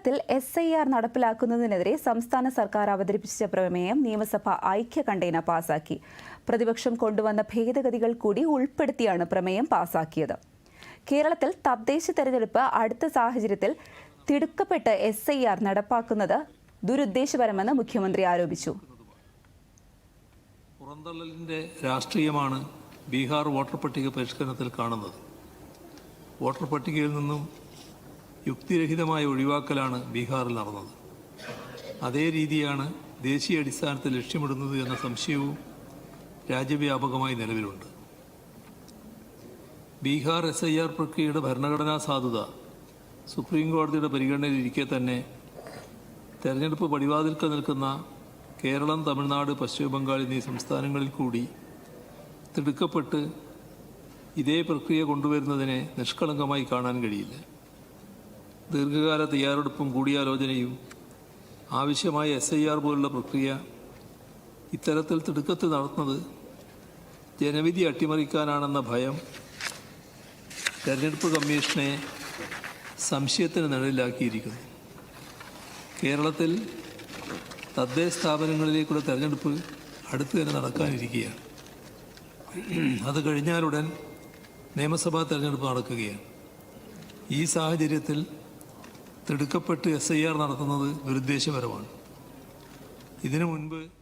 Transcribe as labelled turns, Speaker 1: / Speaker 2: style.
Speaker 1: കേരളത്തിൽ S I R നടപ്പിലാക്കുന്നതിനെതിരെ സംസ്ഥാന സർക്കാർ അവതരിപ്പിച്ച പ്രമേയം നിയമസഭ ഐക്യകണ്ഠേന പാസാക്കി. പ്രതിപക്ഷം കൊണ്ടുവന്ന ഭേദഗതികൾ കൂടി ഉൾപ്പെടുത്തിയാണ് പ്രമേയം പാസാക്കിയത്. കേരളത്തിൽ തദ്ദേശ തെരഞ്ഞെടുപ്പ് അടുത്ത സാഹചര്യത്തിൽ തിടുക്കപ്പെട്ട് എസ് ഐ ആർ നടപ്പാക്കുന്നത് ദുരുദ്ദേശപരമെന്ന് മുഖ്യമന്ത്രി ആരോപിച്ചു.
Speaker 2: പുറന്തള്ളലിന്റെ രാഷ്ട്രീയമാണ് ബീഹാർ വോട്ടർ പട്ടിക പരിഷ്കരണത്തിൽ കാണുന്നത്. വോട്ടർ പട്ടികയിൽ നിന്നും യുക്തിരഹിതമായ ഒഴിവാക്കലാണ് ബീഹാറിൽ നടന്നത്. അതേ രീതിയാണ് ദേശീയ അടിസ്ഥാനത്തിൽ ലക്ഷ്യമിടുന്നത് എന്ന സംശയവും രാജ്യവ്യാപകമായി നിലവിലുണ്ട്. ബീഹാർ എസ് ഐ ആർ പ്രക്രിയയുടെ ഭരണഘടനാ സാധുത സുപ്രീം കോടതിയുടെ പരിഗണനയിലിരിക്കെ തന്നെ തെരഞ്ഞെടുപ്പ് പടിവാതിൽക്ക് നിൽക്കുന്ന കേരളം തമിഴ്നാട് പശ്ചിമബംഗാൾ എന്നീ സംസ്ഥാനങ്ങളിൽ കൂടി തിടുക്കപ്പെട്ട് ഇതേ പ്രക്രിയ കൊണ്ടുവരുന്നതിനെ നിഷ്കളങ്കമായി കാണാൻ കഴിയില്ല. ദീർഘകാല തയ്യാറെടുപ്പും കൂടിയാലോചനയും ആവശ്യമായ എസ് ഐ ആർ പോലുള്ള പ്രക്രിയ ഇത്തരത്തിൽ തിടുക്കത്തിൽ നടത്തുന്നത് ജനവിധി അട്ടിമറിക്കാനാണെന്ന ഭയം തെരഞ്ഞെടുപ്പ് കമ്മീഷനെ സംശയത്തിന് നിഴലിലാക്കിയിരിക്കുന്നു. കേരളത്തിൽ തദ്ദേശ സ്ഥാപനങ്ങളിലേക്കുള്ള തെരഞ്ഞെടുപ്പ് അടുത്തു തന്നെ നടക്കാനിരിക്കുകയാണ്. അത് കഴിഞ്ഞാലുടൻ നിയമസഭാ തെരഞ്ഞെടുപ്പ് നടക്കുകയാണ്. ഈ സാഹചര്യത്തിൽ തിടുക്കപ്പെട്ട് എസ് ഐ ആർ നടത്തുന്നത് ദുരുദ്ദേശപരമാണ്. ഇതിനു മുൻപ്